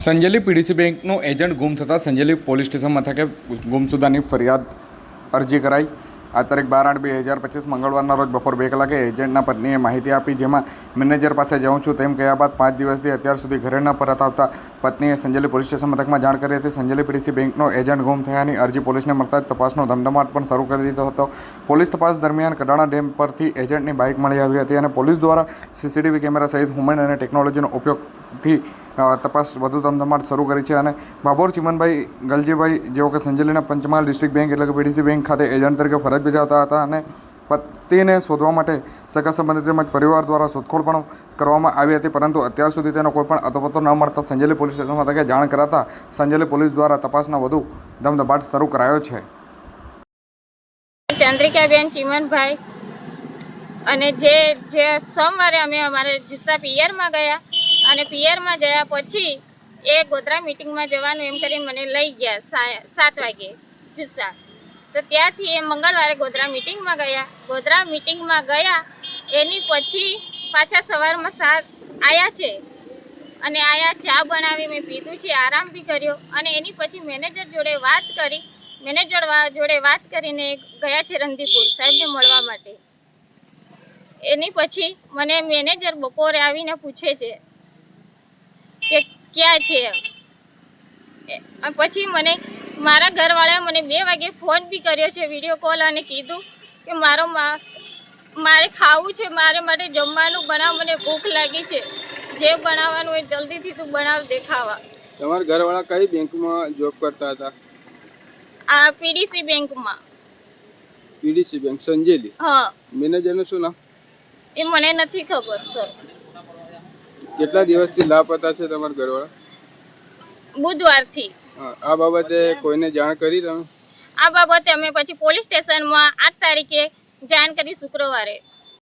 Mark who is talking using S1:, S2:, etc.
S1: Sanjeli PDC બેંકનો agent ગુમ થતાં સંજેલી પોલીસ સ્ટેશન મથકે ગુમસુદાની ફરિયાદ અરજી કરાઈ. આ તારીખ બાર આઠ બે હજાર પચીસ મંગળવારના રોજ બપોર બે કલાકે એજન્ટના પત્નીએ માહિતી આપી, જેમાં મેનેજર પાસે જાઉં છું તેમ કહ્યા બાદ પાંચ દિવસથી અત્યાર સુધી ઘરે ન પરત આવતા પત્નીએ સંજેલી પોલીસ સ્ટેશન મથકમાં જાણ કરી હતી. સંજેલી પીડીસી બેંકનો એજન્ટ ગુમ થયાની અરજી પોલીસને મળતા જ તપાસનો ધમધમાટ પણ શરૂ કરી દીધો હતો. પોલીસ તપાસ દરમિયાન કડાણા ડેમ પરથી એજન્ટની બાઇક મળી આવી હતી અને પોલીસ દ્વારા સીસીટીવી કેમેરા સહિત હુમન અને ટેકનોલોજીનો ઉપયોગથી અ, તપાસ વધુ ધમધમાટ શરૂ કરી છે અને બાબોર ચિમનભાઈ ગલજીભાઈ જેઓ કે સંજેલીના પંચમહાલ ડિસ્ટ્રિક્ટ બેંક એટલે કે પીડીસી બેંક ખાતે એજન્ટ તરીકે ફરજ બજાવતા હતા અને પતિને શોધવા માટે સગા સંબંધિત તેમજ પરિવાર દ્વારા શોધખોળ પણ કરવામાં આવી હતી પરંતુ અત્યાર સુધી તેનો કોઈ પણ અતપતો ન મળતા સંજેલી પોલીસ સ્ટેશન મથકે જાણ કરાતા સંજેલી પોલીસ દ્વારા તપાસના વધુ ધમધમાટ શરૂ કરાયો છે.
S2: ચંદ્રિકાબેન ચિમનભાઈ અને જે જે સોમવારે અમે અમારે જુસ્સા પિયરમાં ગયા અને પિયરમાં ગયા પછી એ ગોધરા મિટિંગમાં જવાનું એમ કરીને મને લઈ ગયા સાત વાગે જુસ્સા. તો ત્યાંથી એ મંગળવારે ગોધરા મિટિંગમાં ગયા. ગોધરા મિટિંગમાં ગયા, એની પછી પાછા સવારમાં સાત આવ્યા છે. અને આયા ચા બનાવી મેં પીધું છે, આરામ બી કર્યો. અને એની પછી મેનેજર જોડે વાત કરી. મેનેજર જોડે વાત કરીને ગયા છે રંધીપુર સાહેબને મળવા માટે. એની પછી મને મેનેજર બપોરે આવીને પૂછે છે ક્યાં છે. પછી મને મારા ઘરવાળાએ મને બે વાગે ફોન બી કર્યો છે વીડિયો કોલ અને કીધું કે મારો મારે ખાવું છે મારે માટે જમવાનું બનાવ મને ભૂખ લાગી છે. જે બનાવવાનું હોય જલ્દીથી તું બનાવ દેખાવા.
S3: તમારા ઘરવાળા કઈ બેંકમાં જોબ કરતા હતા?
S2: આ પીડીસી બેંકમાં.
S3: PDC bank Sanjeli.
S2: હા.
S3: મેનેજરનું શું નામ?
S2: એ મને નથી ખબર સર
S3: કેટલા દિવસથી લાપતા છે તમારા ઘરવાળા?
S2: બુધવારથી.
S3: આ બાબતે કોઈને જાણ કરી તમે?
S2: આ બાબતે અમે પછી પોલીસ સ્ટેશનમાં આઠ તારીખે જાણ કરી શુક્રવારે.